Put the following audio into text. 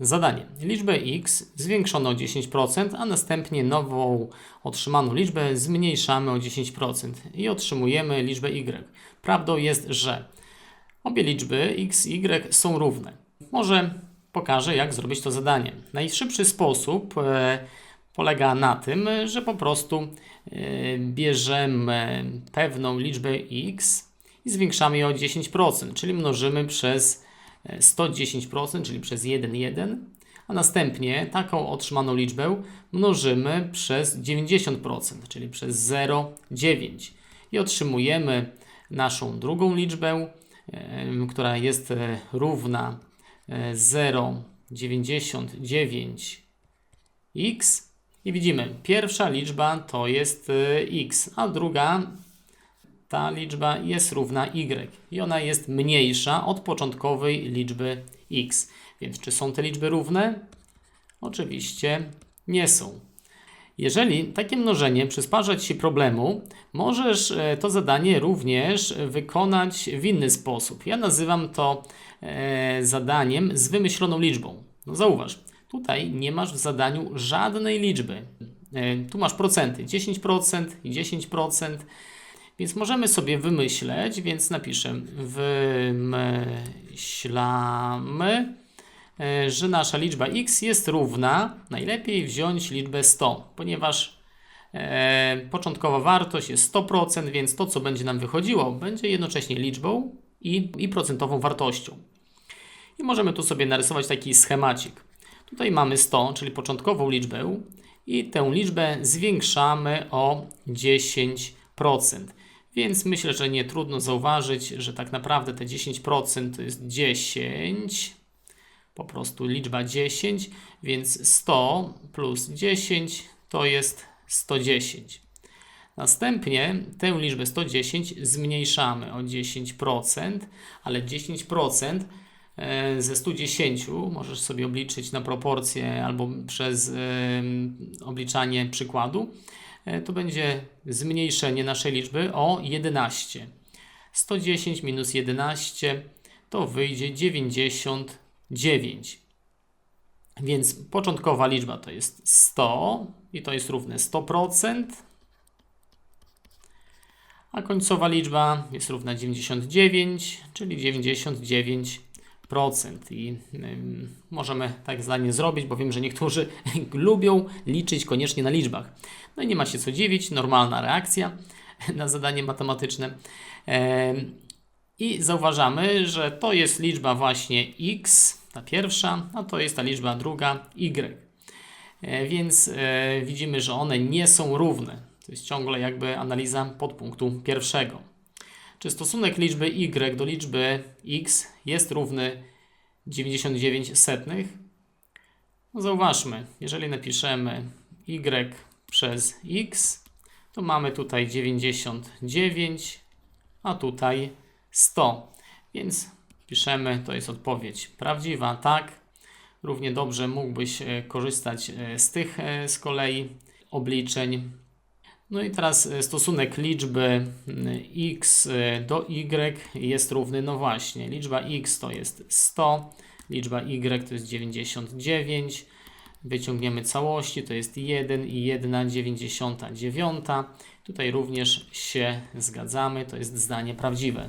Zadanie. Liczbę x zwiększono o 10%, a następnie nową otrzymaną liczbę zmniejszamy o 10% i otrzymujemy liczbę y. Prawdą jest, że obie liczby x i y są równe. Może pokażę, jak zrobić to zadanie. Najszybszy sposób e, polega na tym, że po prostu e, bierzemy pewną liczbę x i zwiększamy ją o 10%, czyli mnożymy przez 110%, czyli przez 1,1, a następnie taką otrzymaną liczbę mnożymy przez 90%, czyli przez 0,9 i otrzymujemy naszą drugą liczbę, która jest e, równa e, 0,99x i widzimy, pierwsza liczba to jest e, x, a druga ta liczba jest równa y i ona jest mniejsza od początkowej liczby x. Więc czy są te liczby równe? Oczywiście nie są. Jeżeli takie mnożenie przysparza Ci problemu, możesz e, to zadanie również wykonać w inny sposób. Ja nazywam to e, zadaniem z wymyśloną liczbą. No zauważ, tutaj nie masz w zadaniu żadnej liczby. E, tu masz procenty 10% i 10%. Więc możemy sobie wymyśleć, więc napiszę wymyślamy, e, że nasza liczba x jest równa, najlepiej wziąć liczbę 100, ponieważ e, początkowa wartość jest 100%, więc to co będzie nam wychodziło będzie jednocześnie liczbą i, i procentową wartością. I możemy tu sobie narysować taki schemacik. Tutaj mamy 100, czyli początkową liczbę i tę liczbę zwiększamy o 10%. Więc myślę, że nie trudno zauważyć, że tak naprawdę te 10% to jest 10, po prostu liczba 10, więc 100 plus 10 to jest 110. Następnie tę liczbę 110 zmniejszamy o 10%, ale 10% e, ze 110 możesz sobie obliczyć na proporcje albo przez obliczanie przykładu, to będzie zmniejszenie naszej liczby o 11. 110 minus 11 to wyjdzie 99. Więc początkowa liczba to jest 100 i to jest równe 100%, a końcowa liczba jest równa 99, czyli 99%. I ym, możemy tak zdanie zrobić, bo wiem, że niektórzy lubią liczyć koniecznie na liczbach. No i nie ma się co dziwić, normalna reakcja na zadanie matematyczne. Em, I zauważamy, że to jest liczba właśnie x, ta pierwsza, a to jest ta liczba druga y. E, Więc e, widzimy, że one nie są równe. To jest ciągle jakby analiza podpunktu pierwszego. Czy stosunek liczby y do liczby x jest równy 99 setnych? No zauważmy, jeżeli napiszemy y przez x, to mamy tutaj 99, a tutaj 100. Więc piszemy, to jest odpowiedź prawdziwa, tak. Równie dobrze mógłbyś e, korzystać e, z tych e, z kolei obliczeń. No i teraz e, stosunek liczby m, x e, do y jest równy, no właśnie, liczba x to jest 100, liczba y to jest 99, wyciągniemy całości, to jest 1 i 1 99. Tutaj również się zgadzamy, to jest zdanie prawdziwe.